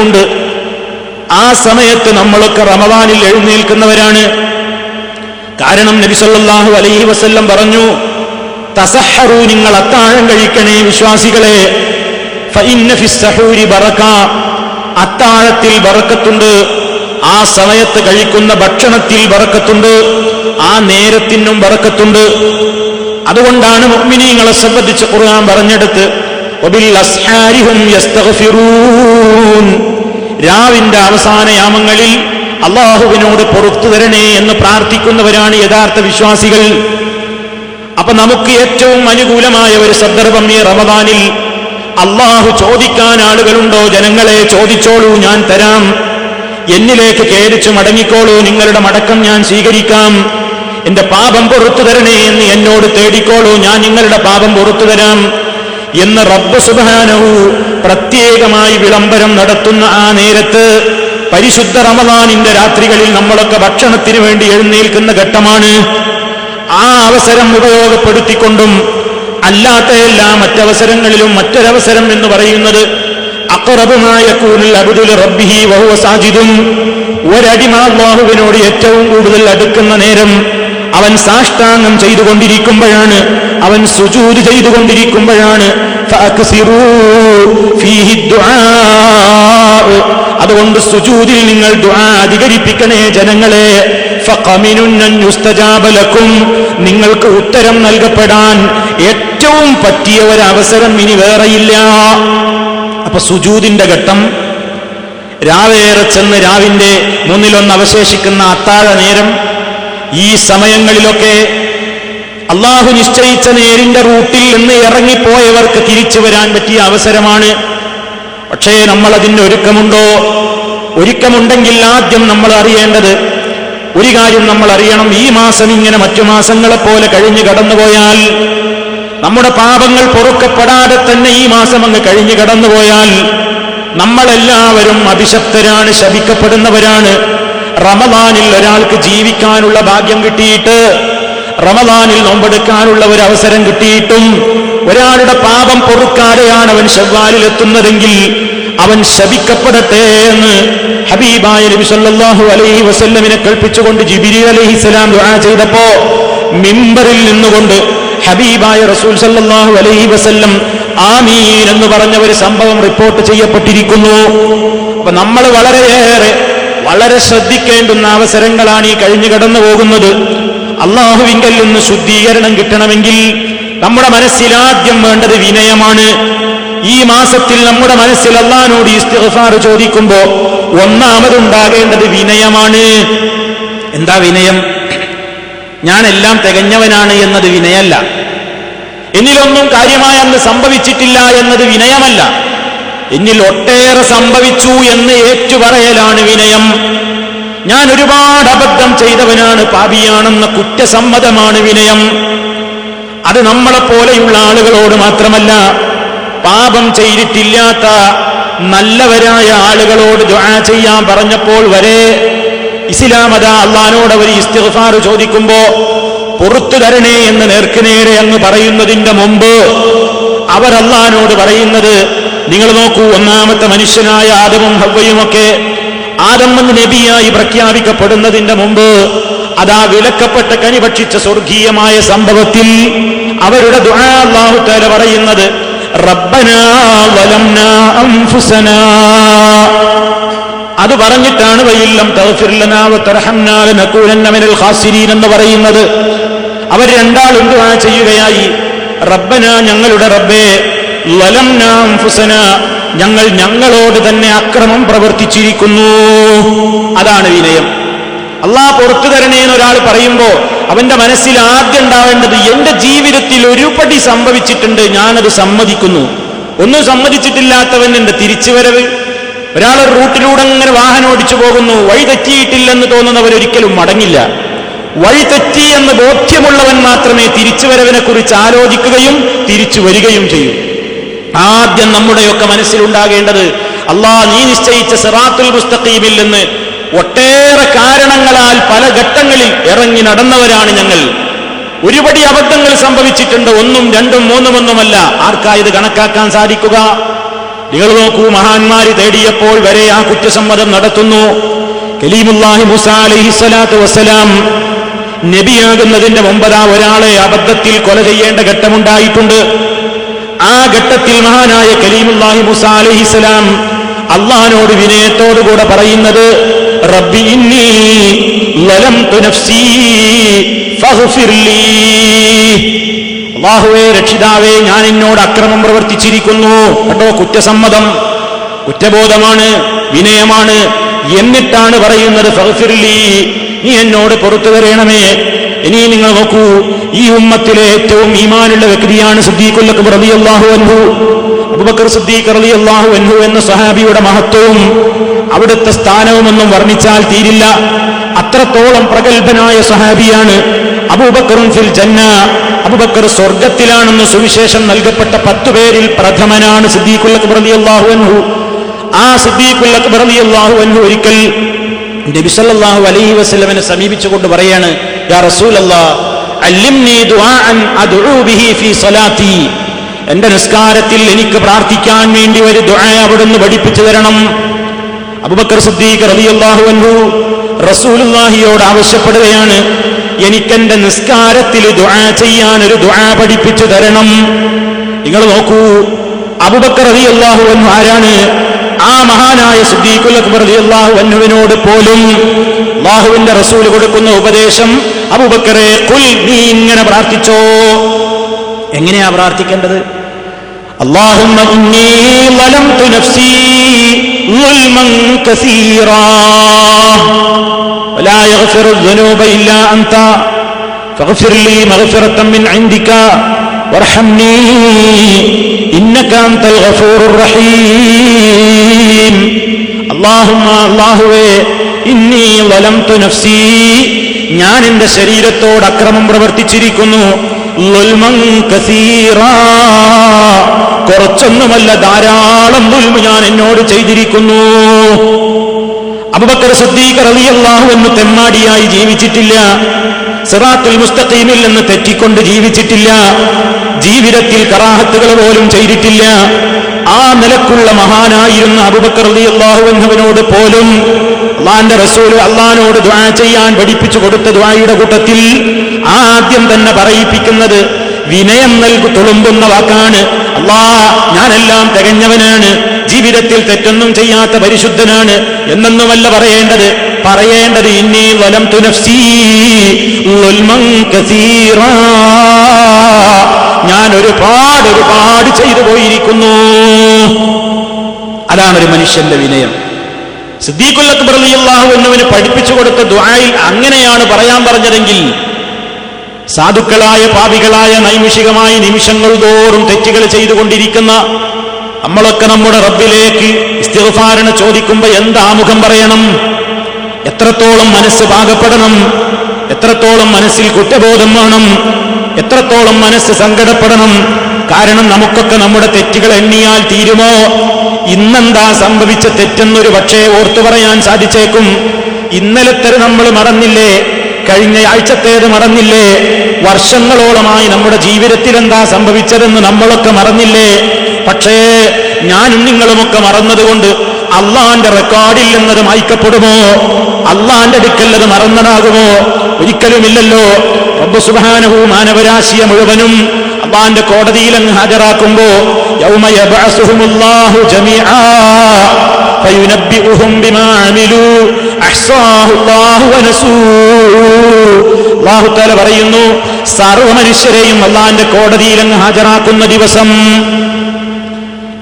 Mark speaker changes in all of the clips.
Speaker 1: താല്പര്യമുണ്ട് ആ സമയത്ത് നമ്മളൊക്കെ റമദാനിൽ എഴുന്നേൽക്കുന്നവരാണ്. കാരണം നബി സല്ലല്ലാഹു അലൈഹി വസ്ല്ലം പറഞ്ഞു തസഹറു നിങ്ങൾ അത്താഴം കഴിക്കണേ വിശ്വാസികളെ. അത്താഴത്തിൽ ബറക്കത്തുണ്ട് ആ സമയത്ത് കഴിക്കുന്ന ഭക്ഷണത്തിൽ ബറക്കത്തുണ്ട് ആ നേരത്തിനും ബറക്കത്തുണ്ട്. അതുകൊണ്ടാണ് മുഅ്മിനീങ്ങളെ സംബന്ധിച്ച് ഖുർആൻ പറഞ്ഞെടുത്ത് വബിൽ അസ്ഹാരിഹും യസ്തഗ്ഫിറൂൻ. രാവിന്റെ അവസാന യാമങ്ങളിൽ അള്ളാഹുവിനോട് പുറത്തു തരണേ എന്ന് പ്രാർത്ഥിക്കുന്നവരാണ് യഥാർത്ഥ വിശ്വാസികൾ. അപ്പൊ നമുക്ക് ഏറ്റവും അനുകൂലമായ ഒരു സന്ദർഭം ഈ റമദാനിൽ അള്ളാഹു ചോദിക്കാൻ ആളുകളുണ്ടോ? ജനങ്ങളെ ചോദിച്ചോളൂ ഞാൻ തരാം. എന്നിലേക്ക് കേരിച്ചു മടങ്ങിക്കോളൂ നിങ്ങളുടെ മടക്കം ഞാൻ സ്വീകരിക്കാം. എന്റെ പാപം പുറത്തു തരണേ എന്ന് എന്നോട് തേടിക്കോളൂ ഞാൻ നിങ്ങളുടെ പാപം പുറത്തു തരാം. എന്ന് റബ്ബ് സുബാനവു പ്രത്യേകമായി വിളംബരം നടത്തുന്ന ആ നേരത്ത് പരിശുദ്ധ റമദാനിന്റെ രാത്രികളിൽ നമ്മളൊക്കെ ഭക്ഷണത്തിന് വേണ്ടി എഴുന്നേൽക്കുന്ന ഘട്ടമാണ് ആ അവസരം ഉപയോഗപ്പെടുത്തിക്കൊണ്ടും അല്ലാത്ത എല്ലാ മറ്റവസരങ്ങളിലും മറ്റൊരവസരം എന്ന് പറയുന്നത് അക്റബുമായ കൂനിൽ അബുദുൽ റബ്ബിഹി വഹുവ സാജിദും ഒരടിമ ഏറ്റവും കൂടുതൽ അടുക്കുന്ന നേരം അവൻ സാഷ്ടാംഗം ചെയ്തുകൊണ്ടിരിക്കുമ്പോഴാണ് അവൻ സുജൂത് ചെയ്തുകൊണ്ടിരിക്കുമ്പോഴാണ്. അതുകൊണ്ട് സുജൂതിൽ നിങ്ങൾ അധികരിപ്പിക്കണേ ജനങ്ങളെ. ഫഖമിനുന്നൻ യുസ്തജാബ ലക്കും. നിങ്ങൾക്ക് ഉത്തരം നൽകപ്പെടാൻ ഏറ്റവും പറ്റിയ ഒരു അവസരം ഇനി വേറെയില്ല. അപ്പൊ സുജൂതിന്റെ ഘട്ടം. രാവേറെ ചെന്ന് രാവിന്റെ മുന്നിലൊന്ന് അവശേഷിക്കുന്ന അത്താഴ നേരം. ഈ സമയങ്ങളിലൊക്കെ അള്ളാഹു നിശ്ചയിച്ച നേരിന്റെ റൂട്ടിൽ നിന്ന് ഇറങ്ങിപ്പോയവർക്ക് തിരിച്ചു വരാൻ പറ്റിയ അവസരമാണ്. പക്ഷേ നമ്മൾ അതിന് ഒരുക്കമുണ്ടോ? ഒരുക്കമുണ്ടെങ്കിൽ ആദ്യം നമ്മൾ അറിയേണ്ടത് ഒരു കാര്യം നമ്മൾ അറിയണം. ഈ മാസം ഇങ്ങനെ മറ്റു മാസങ്ങളെ പോലെ കഴിഞ്ഞു കടന്നുപോയാൽ നമ്മുടെ പാപങ്ങൾ പൊറുക്കപ്പെടാതെ തന്നെ ഈ മാസം അങ്ങ് കഴിഞ്ഞു കടന്നുപോയാൽ നമ്മളെല്ലാവരും അഭിശപ്തരാണ് ശപിക്കപ്പെടുന്നവരാണ്. റമദാനിൽ ഒരാൾക്ക് ജീവിക്കാനുള്ള ഭാഗ്യം കിട്ടിയിട്ട് റമദാനിൽ നോമ്പെടുക്കാനുള്ള ഒരു അവസരം കിട്ടിയിട്ടും ഒരാളുടെ പാപം പൊറുക്കാതെയാണ് അവൻ ഷവ്വാലിൽ എത്തുന്നതെങ്കിൽ അവൻ ശപിക്കപ്പെടട്ടെ എന്ന് ഹബീബായ നബി സല്ലല്ലാഹു അലൈഹി വസല്ലമിനെ കൽപ്പിച്ചുകൊണ്ട് ജിബിരി അലൈഹിസ്സലാം ദുആ ചെയ്തപ്പോ മിമ്പറിൽ നിന്നുകൊണ്ട് ഹബീബായ റസൂൽ സല്ലല്ലാഹു അലൈഹി വസല്ലം ആമീൻ എന്ന് പറഞ്ഞ ഒരു സംഭവം റിപ്പോർട്ട് ചെയ്യപ്പെട്ടിരിക്കുന്നു. അപ്പൊ നമ്മൾ വളരെയേറെ വളരെ ശ്രദ്ധിക്കേണ്ടുന്ന അവസരങ്ങളാണ് ഈ കഴിഞ്ഞു കടന്നു പോകുന്നത് അള്ളാഹുവിങ്കൽ നിന്ന് ശുദ്ധീകരണം കിട്ടണമെങ്കിൽ നമ്മുടെ മനസ്സിൽ ആദ്യം വേണ്ടത് വിനയമാണ്. ഈ മാസത്തിൽ നമ്മുടെ മനസ്സിൽ അള്ളഹാനോട് ഇസ്തിഗ്ഫാർ ചോദിക്കുമ്പോ ഒന്നാമതുണ്ടാകേണ്ടത് വിനയമാണ്. എന്താ വിനയം? ഞാൻ എല്ലാം തികഞ്ഞവനാണ് എന്നത് വിനയല്ല. എന്നിലൊന്നും കാര്യമായ അന്ന് സംഭവിച്ചിട്ടില്ല എന്നത് വിനയമല്ല. എന്നിൽ ഒട്ടേറെ സംഭവിച്ചു എന്ന് ഏറ്റുപറയലാണ് വിനയം. ഞാൻ ഒരുപാട് അബദ്ധം ചെയ്തവനാണ് പാപിയാണെന്ന കുറ്റസമ്മതമാണ് വിനയം. അത് നമ്മളെ പോലെയുള്ള ആളുകളോട് മാത്രമല്ല പാപം ചെയ്തിട്ടില്ലാത്ത നല്ലവരായ ആളുകളോട് ചെയ്യാൻ പറഞ്ഞപ്പോൾ വരെ ഇസ്ലാമത അള്ളഹാനോട് അവർ ഇസ്തിഫാർ ചോദിക്കുമ്പോ പുറത്തു തരണേ എന്ന് നേർക്കുനേരെ അങ്ങ് പറയുന്നതിന്റെ മുമ്പ് അവർ അള്ളഹാനോട് പറയുന്നത് നിങ്ങൾ നോക്കൂ ഒന്നാമത്തെ മനുഷ്യനായ ആദവും ഹവ്വയുമൊക്കെ ആദം എന്ന് നബിയായി പ്രഖ്യാപിക്കപ്പെടുന്നതിന്റെ മുമ്പ് അതാ വിലക്കപ്പെട്ട കനി ഭക്ഷിച്ച സ്വർഗീയമായ സംഭവത്തിൽ അവരുടെ തആല പറയുന്നത് അത് പറഞ്ഞിട്ടാണ് ഖാസിരീൻ എന്ന് പറയുന്നത്. അവർ രണ്ടാളും ദുആ ചെയ്യുകയായി റബ്ബന ഞങ്ങളുടെ റബ്ബേ ഞങ്ങൾ ഞങ്ങളോട് തന്നെ അക്രമം പ്രവർത്തിച്ചിരിക്കുന്നു. അതാണ് വിനയം. അള്ളാഹ് പുറത്തു തരണേന്ന് ഒരാൾ പറയുമ്പോൾ അവന്റെ മനസ്സിൽ ആദ്യം ഉണ്ടാവേണ്ടത് എന്റെ ജീവിതത്തിൽ ഒരുപടി സംഭവിച്ചിട്ടുണ്ട് ഞാനത് സമ്മതിക്കുന്നു. ഒന്നും സമ്മതിച്ചിട്ടില്ലാത്തവൻ എന്റെ തിരിച്ചുവരവ്. ഒരാൾ ഒരു റൂട്ടിലൂടെ അങ്ങനെ വാഹനം ഓടിച്ചു പോകുന്നു വഴി തെറ്റിയിട്ടില്ലെന്ന് തോന്നുന്നവർ ഒരിക്കലും മടങ്ങില്ല. വഴി തെറ്റി എന്ന് ബോധ്യമുള്ളവൻ മാത്രമേ തിരിച്ചുവരവിനെ കുറിച്ച് ആലോചിക്കുകയും തിരിച്ചു വരികയും ചെയ്യൂ. ആദ്യം നമ്മുടെയൊക്കെ മനസ്സിലുണ്ടാകേണ്ടത് അള്ളാഹ് നീ നിശ്ചയിച്ച സിറാത്തുൽ മുസ്തഖീമിൽ നിന്ന് ഒട്ടേറെ കാരണങ്ങളാൽ പല ഘട്ടങ്ങളിൽ ഇറങ്ങി നടന്നവരാണ് ഞങ്ങൾ. ഒരുപടി അബദ്ധങ്ങൾ സംഭവിച്ചിട്ടുണ്ട്. ഒന്നും രണ്ടും മൂന്നും ഒന്നുമല്ല. ആർക്കാ ഇത് കണക്കാക്കാൻ സാധിക്കുക? നിങ്ങൾ നോക്കൂ മഹാന്മാര് തേടിയപ്പോൾ വരെ ആ കുറ്റസമ്മതം നടത്തുന്നു. കലീമുല്ലാഹി മുസ വസ്സലാം നബിയാകുന്നതിന്റെ മുമ്പതാ ഒരാളെ അബദ്ധത്തിൽ കൊല ചെയ്യേണ്ട ഘട്ടമുണ്ടായിട്ടുണ്ട്. ആ ഘട്ടത്തിൽ മഹാനായ കലീമുല്ലാഹി മുസ അലൈഹിസ്സലാം അള്ളഹാനോട് വിനയത്തോടുകൂടെ പറയുന്നത് റബ്ബി അള്ളാഹുവേ രക്ഷിതാവേ ഞാൻ എന്നോട് അക്രമം പ്രവർത്തിച്ചിരിക്കുന്നു. കേട്ടോ കുറ്റസമ്മതം. കുറ്റബോധമാണ് വിനയമാണ്. എന്നിട്ടാണ് പറയുന്നത് ഫഗ്ഫിർലി നീ എന്നോട് പുറത്തു വരയണമേ ഇനി നിങ്ങൾ നോക്കൂ ഈ ഉമ്മത്തിലെ ഏറ്റവും ഈമാനുള്ള വ്യക്തിയാണ് സിദ്ദീഖുല്ലക്ക് റളിയല്ലാഹു അൻഹു. അബൂബക്കർ സിദ്ദീഖ് റളിയല്ലാഹു അൻഹു എന്ന സഹാബിയുടെ മഹത്വവും അവിടുത്തെ സ്ഥാനവുമൊന്നും വർണിച്ചാൽ തീരില്ല. അത്രത്തോളം പ്രഗത്ഭനായ സഹാബിയാണ് അബൂബക്കറും ഫിൽ ജന്ന. അബൂബക്കർ സ്വർഗത്തിലാണെന്ന് സുവിശേഷം നൽകപ്പെട്ട പത്തു പേരിൽ പ്രഥമനാണ് സിദ്ദീഖുൽ അക്ബർ റളിയല്ലാഹു അൻഹു. ആ സിദ്ദീഖുൽ അക്ബർ റളിയല്ലാഹു അൻഹു ഒരിക്കൽ നബി സല്ലല്ലാഹു അലൈഹി വസല്ലമനെ സമീപിച്ചുകൊണ്ട് പറയാണ് യാ റസൂലല്ലാഹ് എന്റെ നിസ്കാരത്തിൽ എനിക്ക് പ്രാർത്ഥിക്കാൻ വേണ്ടി ഒരു ദുആയ അവിടുന്ന് പഠിപ്പിച്ചു തരണം. അബൂബക്കർ സിദ്ദീഖ് റളിയല്ലാഹു അൻഹു റസൂലുള്ളാഹിയോട് ആവശ്യപ്പെടുകയാണ് എനിക്കെന്റെ നിസ്കാരത്തിൽ ദുആ ചെയ്യാൻ ഒരു ദുആ പഠിപ്പിച്ചു തരണം. നിങ്ങൾ നോക്കൂ അബൂബക്കർ റളിയല്ലാഹു അൻഹു ആരാണ്? ആ മഹാനായ സിദ്ദീഖുൽ അക്ബർ റളിയല്ലാഹു അൻഹുവിനോട് പോലും അല്ലാഹുവിന്റെ റസൂൽ കൊടുക്കുന്ന ഉപദേശം അബൂബക്കറെ കുൽ നീ ഇങ്ങനെ പ്രാർത്ഥിച്ചോ എങ്ങനെയാ പ്രാർത്ഥിക്കേണ്ടത് اللهم إني ظلمت نفسي ظلما كثيرا ولا يغفر الذنوب إلا أنت فاغفر لي مغفرة من عندك അള്ളാഹുവേ ഇന്നി വലം തു ഞാൻ എന്റെ ശരീരത്തോട് അക്രമം പ്രവർത്തിച്ചിരിക്കുന്നു. കുറച്ചൊന്നുമല്ല ധാരാളം ദുൽമ ഞാൻ എന്നോട് ചെയ്തിരിക്കുന്നു. അബുബക്കർ സദ്ദീഖ് റളിയല്ലാഹു എന്ന് തെമ്മാടിയായി ജീവിച്ചിട്ടില്ല. സിറാത്തുൽ മുസ്തഖീമിൽ നിന്ന് തെറ്റിക്കൊണ്ട് ജീവിച്ചിട്ടില്ല ജീവിതത്തിൽ കറാഹത്തുകൾ പോലും ചെയ്തിട്ടില്ല. ആ നിലക്കുള്ള മഹാനായിരുന്ന റളിയല്ലാഹു അൻഹുവിനോട് പോലും അള്ളാന്റെ റസൂൽ അള്ളഹാനോട് ദ്വാ ചെയ്യാൻ പഠിപ്പിച്ചു കൊടുത്ത ദ്വായുടെ കൂട്ടത്തിൽ ആദ്യം തന്നെ പറയിപ്പിക്കുന്നത് വിനയം നൽകു തുളുമ്പുന്ന വാക്കാണ്. അള്ളാ ഞാനെല്ലാം തികഞ്ഞവനാണ്. ജീവിതത്തിൽ തെറ്റൊന്നും ചെയ്യാത്ത പരിശുദ്ധനാണ് എന്നൊന്നുമല്ല പറയേണ്ടത്? പറയേണ്ടത് ഇന്നീ വലം തുനഫ്സീ. ഞാൻ ഒരുപാട് ഒരുപാട് ചെയ്തു പോയിരിക്കുന്നു. അതാണ് ഒരു മനുഷ്യന്റെ വിനയം. സിദ്ദീഖുൽ അക്ബർ അൻഹുവിന് പഠിപ്പിച്ചു കൊടുത്ത ദ്വായിൽ അങ്ങനെയാണ് പറയാൻ പറഞ്ഞതെങ്കിൽ സാധുക്കളായ പാപികളായ നൈമിഷികമായ നിമിഷങ്ങൾ തോറും തെറ്റുകൾ ചെയ്തുകൊണ്ടിരിക്കുന്ന നമ്മളൊക്കെ നമ്മുടെ റബ്ബിലേക്ക് ഇസ്തിഗ്ഫാരണ ചോദിക്കുമ്പോ എന്താമുഖം പറയണം? എത്രത്തോളം മനസ്സ് പാകപ്പെടണം? എത്രത്തോളം മനസ്സിൽ കുറ്റബോധം വേണം? എത്രത്തോളം മനസ്സ് സങ്കടപ്പെടണം? കാരണം നമുക്കൊക്കെ നമ്മുടെ തെറ്റുകൾ എണ്ണിയാൽ തീരുമോ? ഇന്നെന്താ സംഭവിച്ച തെറ്റെന്നൊരു പക്ഷേ ഓർത്തു പറയാൻ സാധിച്ചേക്കും. ഇന്നലത്തെ നമ്മൾ മറന്നില്ലേ? കഴിഞ്ഞ ആഴ്ചത്തേത് മറന്നില്ലേ? വർഷങ്ങളോളമായി നമ്മുടെ ജീവിതത്തിൽ എന്താ സംഭവിച്ചതെന്ന് നമ്മളൊക്കെ മറന്നില്ലേ? പക്ഷേ ഞാനും നിങ്ങളുമൊക്കെ മറന്നതുകൊണ്ട് അള്ളാന്റെ റെക്കോർഡിൽ നിന്നത് മായ്ക്കപ്പെടുമോ അള്ളാന്റെ അടുക്കല്ലത് മറന്നതാകുമോ? ഒരിക്കലുമില്ലല്ലോ. റബ്ബ് സുബ്ഹാനഹു മാനവരാശിയെ മുഴുവനും അള്ളാന്റെ കോടതിയിൽ അങ്ങ് ഹാജരാക്കുമ്പോ പറയുന്നു സർവ മനുഷ്യരെയും അള്ളാന്റെ കോടതിയിൽ അങ്ങ് ഹാജരാക്കുന്ന ദിവസം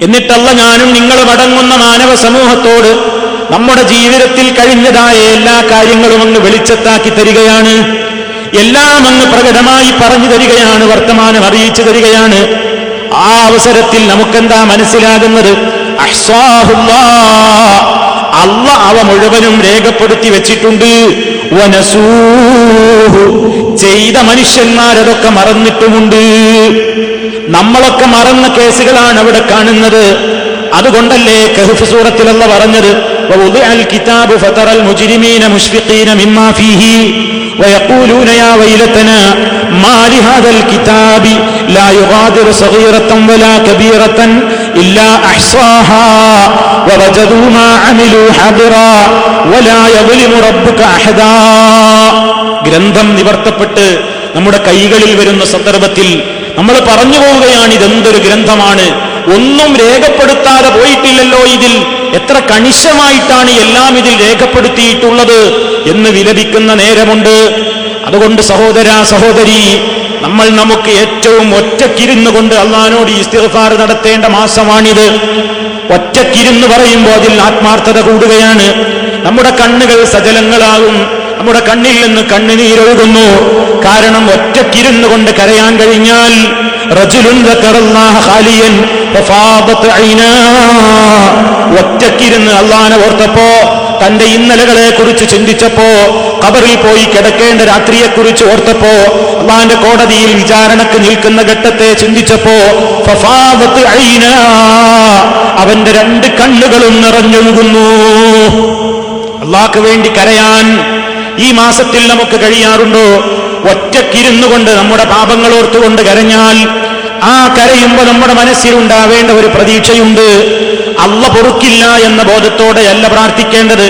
Speaker 1: എന്നിട്ടല്ല ഞാനും നിങ്ങൾ അടങ്ങുന്ന മാനവ സമൂഹത്തോട് നമ്മുടെ ജീവിതത്തിൽ കഴിഞ്ഞതായ എല്ലാ കാര്യങ്ങളും അങ്ങ് വെളിച്ചത്താക്കി തരികയാണ് എല്ലാം അങ്ങ് പ്രകടമായി പറഞ്ഞു തരികയാണ് വർത്തമാനം അറിയിച്ചു തരികയാണ് ആ അവസരത്തിൽ നമുക്കെന്താ മനസ്സിലാകുന്നത്. അള്ള അവ മുഴുവനും രേഖപ്പെടുത്തി വെച്ചിട്ടുണ്ട് വനസൂഹു. ചെയ്ത മനുഷ്യന്മാരതൊക്കെ മറന്നിട്ടുമുണ്ട് നമ്മളൊക്കെ മറന്ന കേസുകളാണ് അവിടെ കാണുന്നത് അതുകൊണ്ടല്ലേ കഹഫ് സൂറത്തിലല്ല പറഞ്ഞത് ووضع الكتاب فترى المجرمين مشفقين مما فيه ويقولون يا ويلتنا ما لهذا الكتاب لا يغادر صغيرة ولا كبيرة إلا أحصاها ووجدوا ما عملوا حاضرا ولا يظلم ربك أحدا ഗ്രന്ഥം നിവർത്തപ്പെട്ട് നമ്മുടെ കൈകളിൽ വരുന്ന സന്ദർഭത്തിൽ നമ്മൾ പറഞ്ഞു പോവുകയാണ് ഇതെന്തൊരു ഗ്രന്ഥമാണ് ഒന്നും രേഖപ്പെടുത്താതെ പോയിട്ടില്ലല്ലോ ഇതിൽ എത്ര കണിശമായിട്ടാണ് എല്ലാം ഇതിൽ രേഖപ്പെടുത്തിയിട്ടുള്ളത് എന്ന് വിലപിക്കുന്ന നേരമുണ്ട് അതുകൊണ്ട് സഹോദര സഹോദരി നമ്മൾ നമുക്ക് ഏറ്റവും ഒറ്റക്കിരുന്നു കൊണ്ട് അള്ളഹാനോട് ഇസ്തിഗ്ഫാർ നടത്തേണ്ട മാസമാണിത്. ഒറ്റക്കിരുന്ന് പറയുമ്പോൾ അതിൽ ആത്മാർത്ഥത കൂടുകയാണ്. നമ്മുടെ കണ്ണുകൾ സജലങ്ങളാകും. നമ്മുടെ കണ്ണിൽ നിന്ന് കണ്ണുനീരൊഴുകുന്നു കാരണം ഒറ്റക്കിരുന്നു കൊണ്ട് കരയാൻ കഴിഞ്ഞാൽ. ഒറ്റക്കിരുന്ന് അള്ളഹാനെ ഓർത്തപ്പോ തന്റെ ഇന്നലകളെ കുറിച്ച് ചിന്തിച്ചപ്പോ കബറിൽ പോയി കിടക്കേണ്ട രാത്രിയെ കുറിച്ച് ഓർത്തപ്പോ അള്ളാന്റെ കോടതിയിൽ വിചാരണക്ക് നിൽക്കുന്ന ഘട്ടത്തെ ചിന്തിച്ചപ്പോ. അവന്റെ രണ്ട് കണ്ണുകളും നിറഞ്ഞൊഴുകുന്നു അള്ളാക്ക് വേണ്ടി കരയാൻ ഈ മാസത്തിൽ നമുക്ക് കഴിയാറുണ്ടോ ഒറ്റക്കിരുന്നു കൊണ്ട് നമ്മുടെ പാപങ്ങൾ ഓർത്തുകൊണ്ട് കരഞ്ഞാൽ ആ കരയുമ്പോ നമ്മുടെ മനസ്സിൽ ഉണ്ടാവേണ്ട ഒരു പ്രതീക്ഷയുണ്ട് അല്ല പൊറുക്കില്ല എന്ന ബോധത്തോടെയല്ല പ്രാർത്ഥിക്കേണ്ടത്.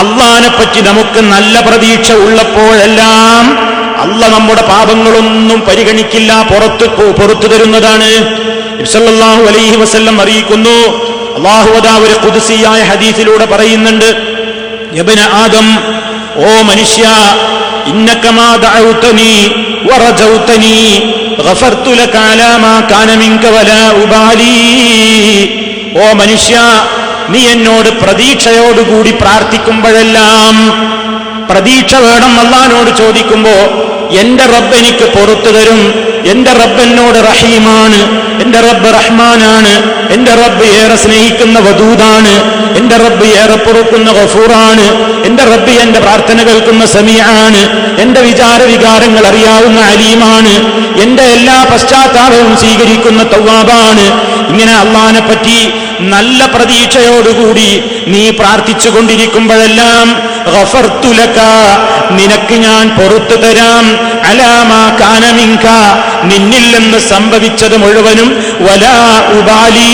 Speaker 1: അള്ളഹാനെപ്പറ്റി പറ്റി നമുക്ക് നല്ല പ്രതീക്ഷ ഉള്ളപ്പോഴെല്ലാം അല്ല നമ്മുടെ പാപങ്ങളൊന്നും പരിഗണിക്കില്ല പുറത്തു പുറത്തു തരുന്നതാണ്. ഇബ്സല്ലാഹു അലൈഹി വസല്ലം അറിയിക്കുന്നു. അള്ളാഹുവദ ഒരു കുതിസിയായ ഹദീസിലൂടെ പറയുന്നുണ്ട്. ആദം ഓ മനുഷ്യ ഇന്നക്കമാ ഓ മനുഷ്യ നീ എന്നോട് പ്രതീക്ഷയോടുകൂടി പ്രാർത്ഥിക്കുമ്പോഴെല്ലാം പ്രതീക്ഷ വേണം അള്ളഹാനോട് ചോദിക്കുമ്പോ എന്റെ റബ്ബ് എനിക്ക് പുറത്തു തരും എന്റെ റബ്ബ് എന്നോട് റഹീമാണ് എന്റെ റബ്ബ് റഹ്മാനാണ്. എന്റെ റബ്ബ് ഏറെ സ്നേഹിക്കുന്ന വധൂതാണ്. എന്റെ റബ്ബ് ഏറെ പൊറുക്കുന്ന ഗഫൂറാണ്. എന്റെ റബ്ബ് എന്റെ പ്രാർത്ഥന കേൾക്കുന്ന സമിയാണ് എന്റെ വിചാര വികാരങ്ങൾ അറിയാവുന്ന അലീമാണ്. എന്റെ എല്ലാ പശ്ചാത്താപവും സ്വീകരിക്കുന്ന തൗവാബാണ്. ഇങ്ങനെ അള്ളഹാനെ പറ്റി നല്ല പ്രതീക്ഷയോടുകൂടി നീ പ്രാർത്ഥിച്ചു കൊണ്ടിരിക്കുമ്പോഴെല്ലാം നിനക്ക് ഞാൻ പൊറത്തു തരാം. അലാമാ കാനമിങ്ക നിന്നിൽ നിന്ന് സംഭവിച്ചത് മുഴുവനും വലാ ഉബാലി.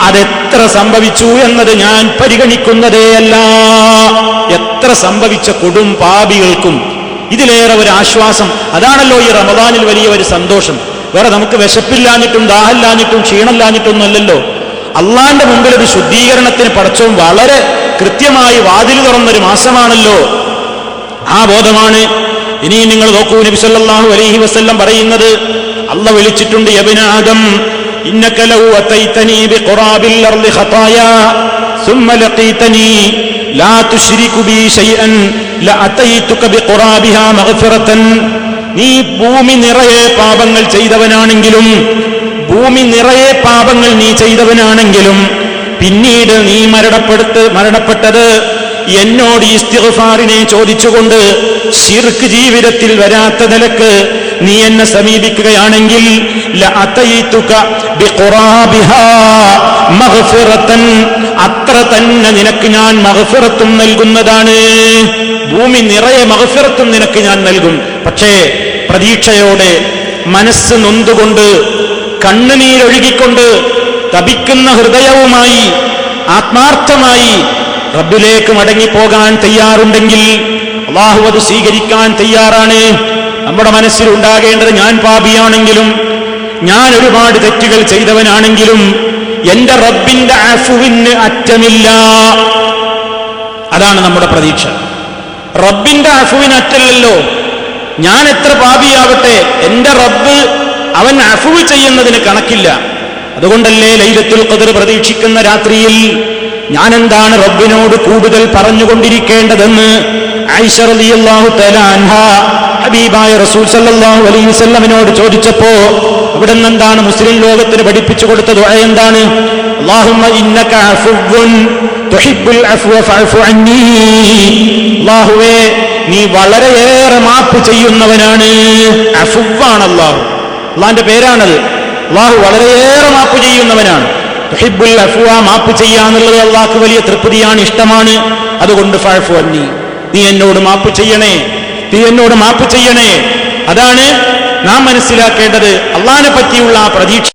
Speaker 1: അതെത്ര സംഭവിച്ചു എന്നത് ഞാൻ പരിഗണിക്കുന്നതേയല്ല എത്ര സംഭവിച്ച കൊടും പാപികൾക്കും ഇതിലേറെ ഒരു ആശ്വാസം. അതാണല്ലോ ഈ റമദാനിൽ വലിയ ഒരു സന്തോഷം. വേറെ നമുക്ക് വിശപ്പില്ലാഞ്ഞിട്ടും ദാഹമില്ലാഞ്ഞിട്ടും ക്ഷീണമില്ലാഞ്ഞിട്ടൊന്നും അല്ലല്ലോ. അള്ളാന്റെ മുമ്പിൽ ഒരു ശുദ്ധീകരണത്തിന് പടച്ചവും വളരെ കൃത്യമായി വാതിൽ തുറന്നൊരു മാസമാണല്ലോ ആ ബോധമാണ് ഇനി നിങ്ങൾ നോക്കൂ നബി സല്ലല്ലാഹു അലൈഹി വസല്ലം പറയുന്നത് അല്ല വിളിച്ചിട്ടുണ്ട് യബ്ന ആദം ഇന്നക ലൗ അതൈതനി ബിഖുറാബിൽ അർളി ഖതായാ ثم لقيتني لا تشرك بي شيئا لأتيتك بقرابها مغفرة നീ ഭൂമി നിറയെ പാപങ്ങൾ ചെയ്തവനാണെങ്കിലും ഭൂമി നിറയെ പാപങ്ങൾ നീ ചെയ്തവനാണെങ്കിലും പിന്നീട് നീ മരണപ്പെടുത്ത് മരണപ്പെട്ടത് എന്നോട് ഇസ്തിഫാറിനെ ചോദിച്ചുകൊണ്ട് ശിർക്ക് ജീവിതത്തിൽ വരാത്ത നിലയ്ക്ക് നീ എന്നെ സമീപിക്കുകയാണെങ്കിൽ അത്ര തന്നെ നിനക്ക് ഞാൻ മഹഫിറത്തും നൽകുന്നതാണ്. ഭൂമി നിറയെ മഹഫിറത്തും നിനക്ക് ഞാൻ നൽകും. പക്ഷേ പ്രതീക്ഷയോടെ മനസ്സ് നൊന്തുകൊണ്ട് കണ്ണുനീരൊഴുകിക്കൊണ്ട് തപിക്കുന്ന ഹൃദയവുമായി ആത്മാർത്ഥമായി റബ്ബിലേക്ക് മടങ്ങിപ്പോകാൻ തയ്യാറുണ്ടെങ്കിൽ അള്ളാഹു അത് സ്വീകരിക്കാൻ തയ്യാറാണ്. നമ്മുടെ മനസ്സിൽ ഉണ്ടാകേണ്ടത് ഞാൻ പാപിയാണെങ്കിലും ഞാൻ ഒരുപാട് തെറ്റുകൾ ചെയ്തവനാണെങ്കിലും എന്റെ റബ്ബിന്റെ അഫുവിന് അറ്റമില്ല. അതാണ് നമ്മുടെ പ്രതീക്ഷ. റബ്ബിന്റെ അഫുവിന് അറ്റല്ലല്ലോ ഞാൻ എത്ര പാപിയാവട്ടെ എന്റെ റബ്ബ് അവൻ അഫുവ് ചെയ്യുന്നതിന് കണക്കില്ല. അതുകൊണ്ടല്ലേ ലൈലത്തുൽ ഖദർ പ്രതീക്ഷിക്കുന്ന രാത്രിയിൽ ഞാൻ എന്താണ് റബ്ബിനോട് കൂടുതൽ പറഞ്ഞുകൊണ്ടിരിക്കേണ്ടതെന്ന് ഹബീബായ റസൂൽ സല്ലല്ലാഹു അലൈഹി ചോദിച്ചപ്പോ അവിടെ എന്താണ് മുസ്ലിം ലോകത്തിന് പഠിപ്പിച്ചു കൊടുത്ത ദുആ എന്താണ്? അല്ലാഹുമ്മ ഇന്നക തുഹിബ്ബുൽ അഫ്വ അന്നി. അല്ലാഹുവേ നീ വളരെയേറെ മാപ്പ് ചെയ്യുന്നവനാണ്. അഫുവാണ് അല്ലാഹു അള്ളാന്റെ പേരാണത്. അള്ളാഹു വളരെയേറെ മാപ്പ് ചെയ്യുന്നവനാണ്. തുഹിബ്ബുൽ അഫുവ മാപ്പ് ചെയ്യാന്നുള്ളത് അള്ളാഹ്ക്ക് വലിയ തൃപ്തിയാണ് ഇഷ്ടമാണ്. അതുകൊണ്ട് ഫഴഫു അന്നി. നീ എന്നോട് മാപ്പ് ചെയ്യണേ. നീ എന്നോട് മാപ്പ് ചെയ്യണേ. അതാണ് നാം മനസ്സിലാക്കേണ്ടത്. അള്ളാഹിനെ പറ്റിയുള്ള ആ പ്രതീക്ഷ